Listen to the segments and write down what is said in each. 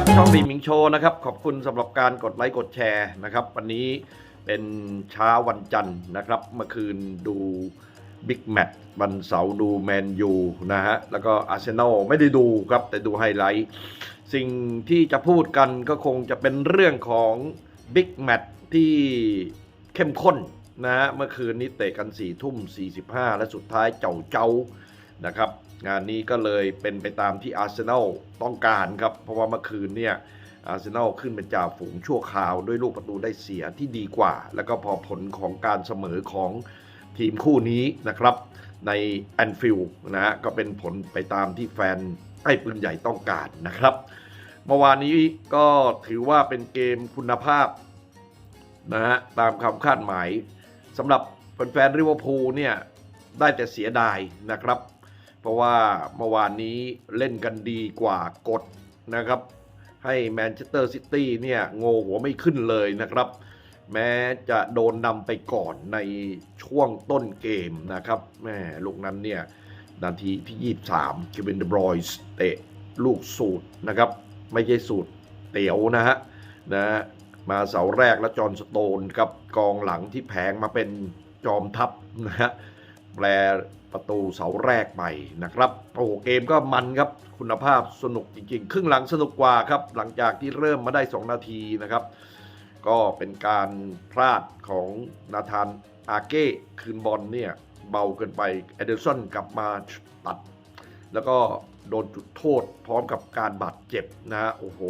ครับช่องดีมิงโชว์นะครับ ขอบคุณสำหรับการกดไลค์กดแชร์นะครับ วันนี้เป็นเช้าวันจันทร์นะครับ เมื่อคืนดูบิ๊กแมตช์วันเสาร์ดูแมนยูนะฮะ แล้วก็อาร์เซนอลไม่ได้ดูครับ แต่ดูไฮไลท์ สิ่งที่จะพูดกันก็คงจะเป็นเรื่องของบิ๊กแมตช์ที่เข้มข้นนะฮะ เมื่อคืนนี้เตะกัน4ี่ทุ่ม45 และสุดท้ายเจ้าเจ้านะครับ งานนี้ก็เลยเป็นไปตามที่อาร์เซนอลต้องการครับ เพราะว่าเมื่อคืนเนี่ยอาร์เซนอลขึ้นเป็นจ่าฝูงชั่วคราว ด้วยลูกประตูได้เสียที่ดีกว่า แล้วก็พอผลของการเสมอของทีมคู่นี้นะครับ ในแอนฟิลด์นะฮะก็เป็นผลไปตามที่แฟนไอ้ปืนใหญ่ต้องการนะครับ เมื่อวานนี้ก็ถือว่าเป็นเกมคุณภาพนะฮะตามคำคาดหมายสำหรับแฟนๆริเวอร์พูลเนี่ยได้แต่เสียดายนะครับ เพราะว่าเมื่อวานนี้เล่นกันดีกว่ากดนะครับ ให้แมนเชสเตอร์ซิตี้เนี่ยโง่หัวไม่ขึ้นเลยนะครับ แม้จะโดนนำไปก่อนในช่วงต้นเกมนะครับแม่ลูกนั้นเนี่ยนาทีที่ 23เควินเดบรอยส์เตะลูกสูตรนะครับ ไม่ใช่สูตรเตี๋ยวนะฮะนะฮะมาเสาแรกแล้วจอห์นสโตนกับกองหลังที่แผงมาเป็นจอมทัพนะฮะ แปลประตูเสาแรกใหม่นะครับโอ้โหเกมก็มันครับคุณภาพสนุกจริงๆ ครึ่งหลังสนุกกว่าครับ หลังจากที่เริ่มมาได้ 2 นาทีนะครับ ก็เป็นการพลาดของนาธานอาเก้คืนบอลเนี่ยเบาเกินไปเอเดอร์สันกลับมาตัด แล้วก็โดนจุดโทษพร้อมกับการบาดเจ็บนะฮะโอ้โห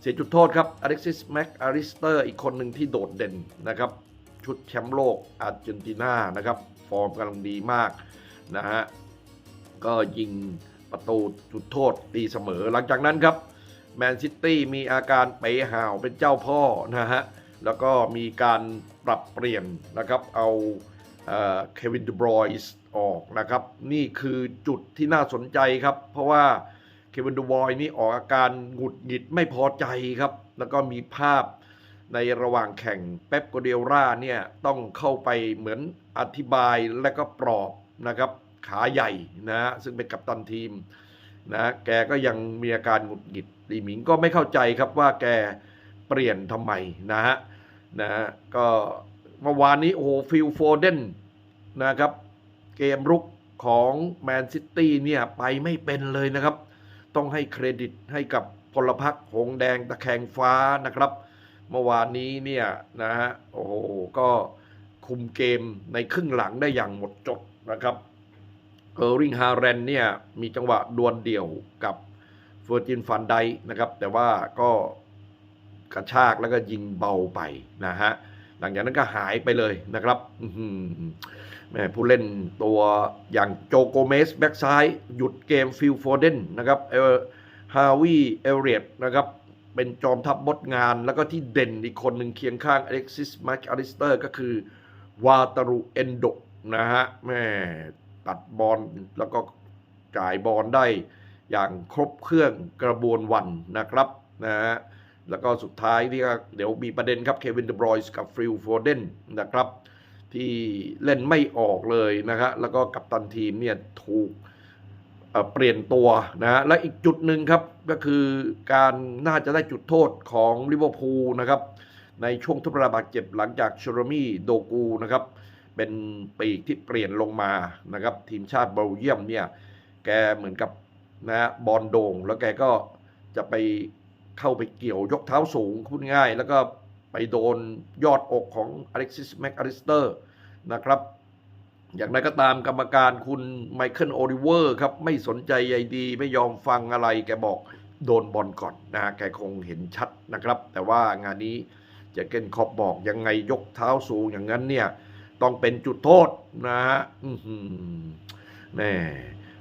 เสียจุดโทษครับอเล็กซิสแม็กอาริสเตอร์อีกคนหนึ่งที่โดดเด่นนะครับ ชุดแชมป์โลกอาร์เจนตินานะครับ ฟอร์มกำลังดีมากนะฮะก็ยิงประตูจุดโทษตีเสมอ หลังจากนั้นครับแมนซิตี้มีอาการเป๋ห่าวเป็นเจ้าพ่อนะฮะแล้วก็มีการปรับเปลี่ยนนะครับเอาเควินเดบรอยส์ออกนะครับ นี่คือจุดที่น่าสนใจครับ เพราะว่าเควินเดบรอยนี่ออกอาการหงุดหงิดไม่พอใจครับ แล้วก็มีภาพ ในระหว่างแข่งเป๊ปโกเดล่าเนี่ยต้องเข้าไปเหมือนอธิบายและก็ปลอบนะครับขาใหญ่นะฮะซึ่งเป็นกัปตันทีมนะแกก็ยังมีอาการหงุดหงิดลีหมิงก็ไม่เข้าใจครับว่าแกเปลี่ยนทำไมนะฮะนะฮะก็เมื่อวานนี้โอ้โหฟิลโฟเดนนะครับเกมรุกของแมนซิตี้เนี่ยไปไม่เป็นเลยนะครับ ต้องให้เครดิตให้กับพลพรรคหงแดงตะแคงฟ้านะครับ เมื่อวานนี้เนี่ยนะฮะโอ้โหก็คุมเกมในครึ่งหลังได้อย่างหมดจดนะครับเออร์ริงฮาเรนเนี่ยมีจังหวะดวลเดี่ยวกับเฟอร์จินฟันไดนะครับแต่ว่าก็กระชากแล้วก็ยิงเบาไปนะฮะหลังจากนั้นก็หายไปเลยนะครับแม่ผู้เล่นตัวอย่างโจโกเมสแบ็กซ้าย หยุดเกมฟิลโฟเดนนะครับเออฮาวิเอเรียตนะครับ เป็นจอมทัพบดงาน แล้วก็ที่เด่นอีกคนหนึ่งเคียงข้างอเล็กซิสแมคอาริสเตอร์ก็คือวาตารุเอนโดนะฮะแม่ตัดบอลแล้วก็จ่ายบอลได้อย่างครบเครื่องกระบวนวันนะครับนะฮะแล้วก็สุดท้ายที่เดี๋ยวมีประเด็นครับเควินเดบรอยส์กับฟิลโฟเดนนะครับ ที่เล่นไม่ออกเลยนะครับแล้วก็กัปตันทีมเนี่ยถูก เปลี่ยนตัวนะและอีกจุดหนึ่งครับก็คือการน่าจะได้จุดโทษของลิเวอร์พูลนะครับในช่วงทดระบาดเจ็บหลังจากชอร์มี่โดกูนะครับเป็นปีกที่เปลี่ยนลงมานะครับทีมชาติเบลเยียมเนี่ยแกเหมือนกับนะฮะบอลโด่งแล้วแกก็จะไปเข้าไปเกี่ยวยกเท้าสูงพูดง่าย แล้วก็ไปโดนยอดอกของอเล็กซิสแมคอาริสเตอร์นะครับ อย่างไรก็ตามกรรมการคุณไมเคิลโอลิเวอร์ครับ ไม่สนใจใยดี ไม่ยอมฟังอะไร แกบอกโดนบอลก่อนนะฮะแกคงเห็นชัดนะครับ แต่ว่างานนี้เจเกนคอบบอกยังไงยกเท้าสูงอย่างนั้นเนี่ย ต้องเป็นจุดโทษนะฮะแน่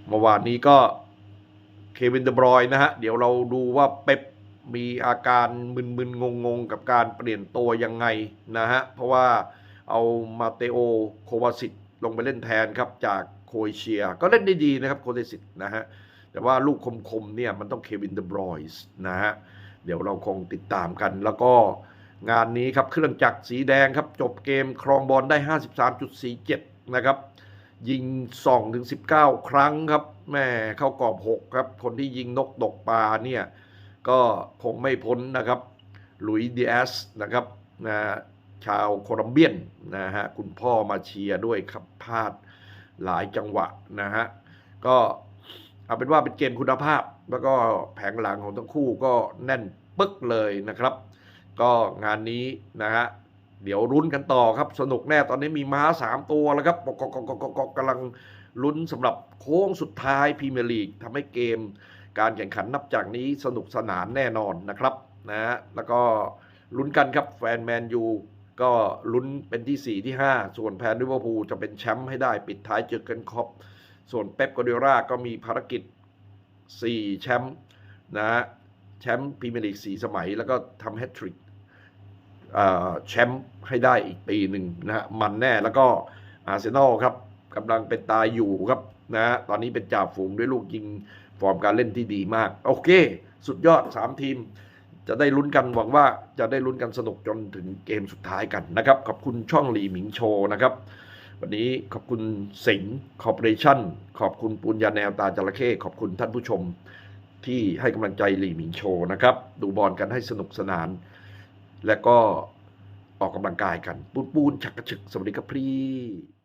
เมื่อวานนี้ก็เควินเดบรอยน์นะฮะ เดี๋ยวเราดูว่าเป๊ปมีอาการมึนๆงงๆ กับการเปลี่ยนตัวยังไงนะฮะ เพราะว่าเอามาเตโอโควาสิต ลงไปเล่นแทนครับจากโคเอเชีย ก็เล่นได้ดีนะครับโคเดสิตนะฮะแต่ว่าลูกคมๆเนี่ยมันต้องเควินเดบรอยส์นะฮะเดี๋ยวเราคงติดตามกัน แล้วก็งานนี้ครับเครื่องจักรสีแดงครับ จบเกมครองบอลได้ 53.47 นะครับ ยิง 2 ถึง 19 ครั้งครับแม่เข้ากรอบ 6 ครับ คนที่ยิงนกตกปลาเนี่ย ก็คงไม่พ้นนะครับ หลุยดีแอสนะครับนะ ชาวโคลัมเบียนนะฮะคุณพ่อมาเชียร์ด้วยครับพลาดหลายจังหวะนะฮะก็เอาเป็นว่าเป็นเกมคุณภาพ แล้วก็แผงหลังของทั้งคู่ก็แน่นปึ๊กเลยนะครับ ก็งานนี้นะฮะเดี๋ยวรุ้นกันต่อครับ สนุกแน่ตอนนี้มีม้าสามตัวแล้วครับกกกกกกกำลังลุ้นสำหรับโค้งสุดท้ายพรีเมียร์ลีกทำให้เกม การแข่งขันนับจากนี้สนุกสนานแน่นอนนะครับนะฮะแล้วก็ลุ้นกันครับแฟนแมนยู ก็ลุ้นเป็นที่ 4 ที่ 5 ส่วนแพนลิเวอร์พูลจะเป็นแชมป์ให้ได้ปิดท้ายเจอกันครอบส่วนเป๊ปกวาร์ดิโอลาก็มีภารกิจ 4 แชมป์นะฮะแชมป์พรีเมียร์ลีก4สมัย แล้วก็ทำแฮตทริกแชมป์ให้ได้อีกปีหนึ่งนะฮะมันแน่แล้วก็อาร์เซนอลครับกำลังเป็นตายอยู่ครับนะฮะตอนนี้เป็นจ่าฝูงด้วยลูกยิงฟอร์มการเล่นที่ดีมาก โอเค สุดยอด 3 ทีม จะได้ลุ้นกันหวังว่าจะได้ลุ้นกันสนุกจนถึงเกมสุดท้ายกันนะครับ ขอบคุณช่องหลีหมิงโชว์นะครับ วันนี้ขอบคุณสิงห์คอร์ปอเรชั่นขอบคุณปุญญาแนวตาจระเข้ขอบคุณท่านผู้ชมที่ให้กำลังใจหลีหมิงโชว์นะครับ ดูบอลกันให้สนุกสนาน และก็ออกกำลังกายกัน ปูนปูนฉักกระฉึกสวัสดีครับพี่